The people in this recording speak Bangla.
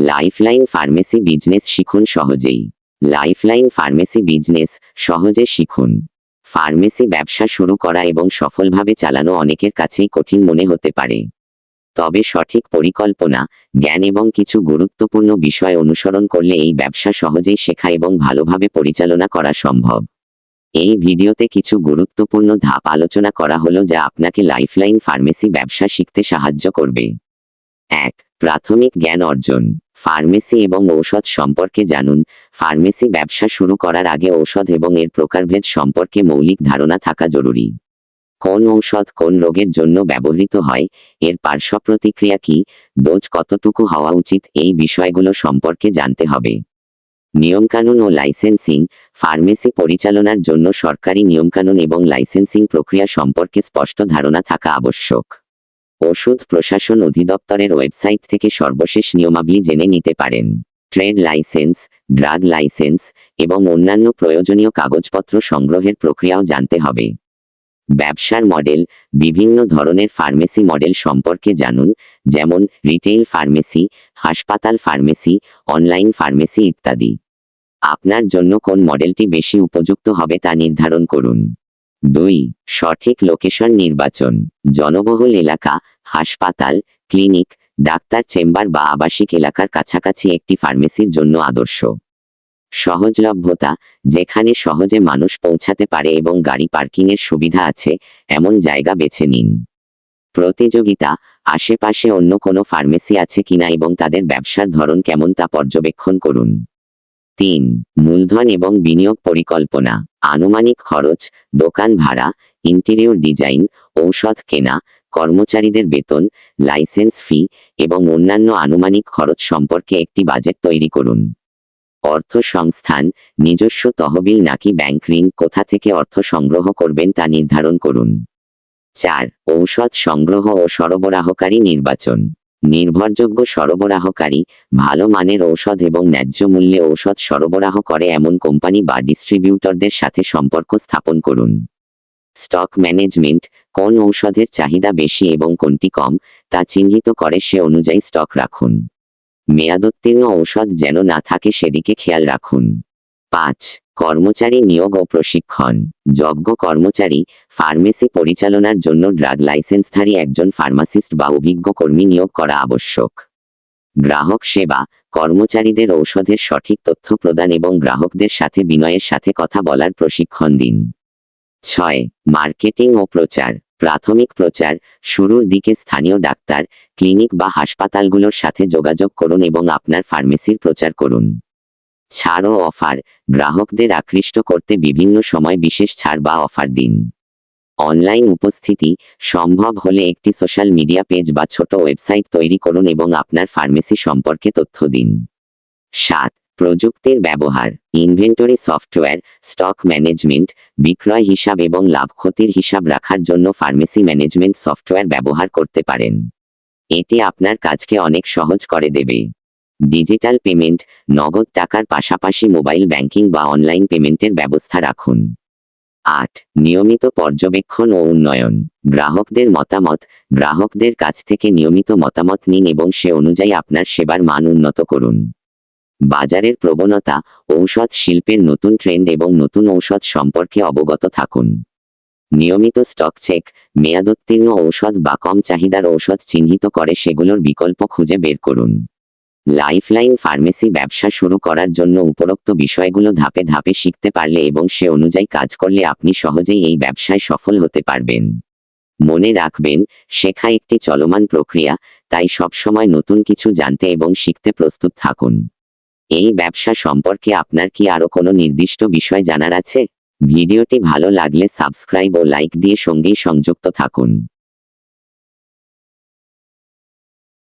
লাইফলাইন ফার্মেসি বিজনেস শিখুন সহজেই। লাইফলাইন ফার্মেসি বিজনেস সহজে শিখুন। ফার্মেসি ব্যবসা শুরু করা এবং সফলভাবে চালানো অনেকের কাছেই কঠিন মনে হতে পারে। তবে সঠিক পরিকল্পনা, জ্ঞান এবং কিছু গুরুত্বপূর্ণ বিষয় অনুসরণ করলে এই ব্যবসা সহজেই শেখা এবং ভালোভাবে পরিচালনা করা সম্ভব। এই ভিডিওতে কিছু গুরুত্বপূর্ণ ধাপ আলোচনা করা হলো যা আপনাকে লাইফলাইন ফার্মেসি ব্যবসা শিখতে সাহায্য করবে। এক, প্রাথমিক জ্ঞান অর্জন। ফার্মেসি এবং ঔষধ সম্পর্কে জানুন। ফার্মেসি ব্যবসা শুরু করার আগে ঔষধ এবং এর প্রকারভেদ সম্পর্কে মৌলিক ধারণা থাকা জরুরি। কোন ঔষধ কোন রোগের জন্য ব্যবহৃত হয়? এর পার্শ্ব প্রতিক্রিয়া কি? ডোজ কতটুকু হওয়া উচিত? এই বিষয়গুলো সম্পর্কে জানতে হবে। নিয়মকানুন ও লাইসেন্সিং। ফার্মেসি পরিচালনার জন্য সরকারি নিয়মকানুন এবং লাইসেন্সিং প্রক্রিয়া সম্পর্কে স্পষ্ট ধারণা থাকা আবশ্যক। ওষুধ প্রশাসন অধিদপ্তরের ওয়েবসাইট থেকে সর্বশেষ নিয়মাবলী জেনে নিতে পারেন। ট্রেড লাইসেন্স, ড্রাগ লাইসেন্স এবং অন্যান্য প্রয়োজনীয় কাগজপত্র সংগ্রহের প্রক্রিয়াও জানতে হবে। ব্যবসার মডেল, বিভিন্ন ধরনের ফার্মেসি মডেল সম্পর্কে জানুন, যেমন রিটেইল ফার্মেসি, হাসপাতাল ফার্মেসি, অনলাইন ফার্মেসি ইত্যাদি। আপনার জন্য কোন মডেলটি বেশি উপযুক্ত হবে তা নির্ধারণ করুন। দুই, সঠিক লোকেশন নির্বাচন। জনবহুল এলাকা হাসপাতাল, ক্লিনিক, ডাক্তার চেম্বার বা আবাসিক এলাকার কাছাকাছি একটি ফার্মেসির জন্য আদর্শ। সহজলভ্যতা, যেখানে সহজে মানুষ পৌঁছাতে পারে এবং গাড়ি পার্কিংয়ের সুবিধা আছে, এমন জায়গা বেছে নিন। প্রতিযোগিতা, আশেপাশে অন্য কোনো ফার্মেসি আছে কিনা এবং তাদের ব্যবসার ধরন কেমন তা পর্যবেক্ষণ করুন। তিন, মূলধন এবং বিনিয়োগ পরিকল্পনা। আনুমানিক খরচ, দোকান ভাড়া, ইন্টেরিয়র ডিজাইন, ঔষধ কেনা কর্মচারীদের বেতন, লাইসেন্স ফি এবং অন্যান্য আনুমানিক খরচ সম্পর্কে একটি বাজেট তৈরি করুন। অর্থ সংস্থান, নিজস্ব তহবিল নাকি ব্যাংক ঋণ কোথা থেকে অর্থ সংগ্রহ করবেন তা নির্ধারণ করুন। চার, ঔষধ সংগ্রহ ও সরবরাহকারী নির্বাচন। নির্ভরযোগ্য সরবরাহকারী ভালো মানের ঔষধ এবং ন্যায্য মূল্যে ঔষধ সরবরাহ করে এমন কোম্পানি বা ডিস্ট্রিবিউটরদের সাথে সম্পর্ক স্থাপন করুন। স্টক ম্যানেজমেন্ট, কোন ঔষধের চাহিদা বেশি এবং কোনটি কম, তা চিহ্নিত করে সে অনুযায়ী স্টক রাখুন। মেয়াদোত্তীর্ণ ঔষধ যেন না থাকে সেদিকে খেয়াল রাখুন। পাঁচ, কর্মচারী নিয়োগ ও প্রশিক্ষণ। যজ্ঞ কর্মচারী, ফার্মেসি পরিচালনার জন্য ড্রাগ লাইসেন্সধারী একজন ফার্মাসিস্ট বা অভিজ্ঞ কর্মী নিয়োগ করা আবশ্যক। গ্রাহক সেবা, কর্মচারীদের ঔষধের সঠিক তথ্য প্রদান এবং গ্রাহকদের সাথে বিনয়ের সাথে কথা বলার প্রশিক্ষণ দিন। ছয়, মার্কেটিং ও প্রচার। প্রাথমিক প্রচার শুরুর দিকে স্থানীয় ডাক্তার, ক্লিনিক বা হাসপাতালগুলোর সাথে যোগাযোগ করুন এবং আপনার ফার্মেসির প্রচার করুন। ছাড় ও অফার। গ্রাহকদের আকৃষ্ট করতে বিভিন্ন সময় বিশেষ ছাড় বা অফার দিন। অনলাইন উপস্থিতি। সম্ভব হলে একটি সোশ্যাল মিডিয়া পেজ বা ছোট ওয়েবসাইট তৈরি করুন এবং আপনার ফার্মেসি সম্পর্কে তথ্য দিন। সাত প্রযুক্তির ব্যবহার ইনভেন্টরি সফটওয়্যার স্টক ম্যানেজমেন্ট বিক্রয় হিসাব এবং লাভ ক্ষতির হিসাব রাখার জন্য ফার্মেসি ম্যানেজমেন্ট সফটওয়্যার ব্যবহার করতে পারেন। এটি আপনার কাজকে অনেক সহজ করে দেবে। ডিজিটাল পেমেন্ট নগদ টাকার পাশাপাশি মোবাইল ব্যাংকিং বা অনলাইন পেমেন্টের ব্যবস্থা রাখুন। আট, নিয়মিত পর্যবেক্ষণ ও উন্নয়ন। গ্রাহকদের মতামত, গ্রাহকদের কাছ থেকে নিয়মিত মতামত নিন এবং সে অনুযায়ী আপনার সেবার মান উন্নত করুন। বাজারের প্রবণতা, ঔষধ শিল্পের নতুন ট্রেন্ড এবং নতুন ঔষধ সম্পর্কে অবগত থাকুন। নিয়মিত স্টক চেক মেয়াদোত্তীর্ণ ঔষধ বা কম চাহিদার ঔষধ চিহ্নিত করে সেগুলোর বিকল্প খুঁজে বের করুন। লাইফলাইন ফার্মেসি ব্যবসা শুরু করার জন্য উপরোক্ত বিষয়গুলো ধাপে ধাপে শিখতে পারলে এবং সে অনুযায়ী কাজ করলে আপনি সহজেই এই ব্যবসায় সফল হতে পারবেন। মনে রাখবেন, শেখা একটি চলমান প্রক্রিয়া, তাই সবসময় নতুন কিছু জানতে এবং শিখতে প্রস্তুত থাকুন। এই ব্যবসা সম্পর্কে আপনার কি আরও কোনো নির্দিষ্ট বিষয় জানার আছে? ভিডিওটি ভালো লাগলে সাবস্ক্রাইব ও লাইক দিয়ে সঙ্গেই সংযুক্ত থাকুন।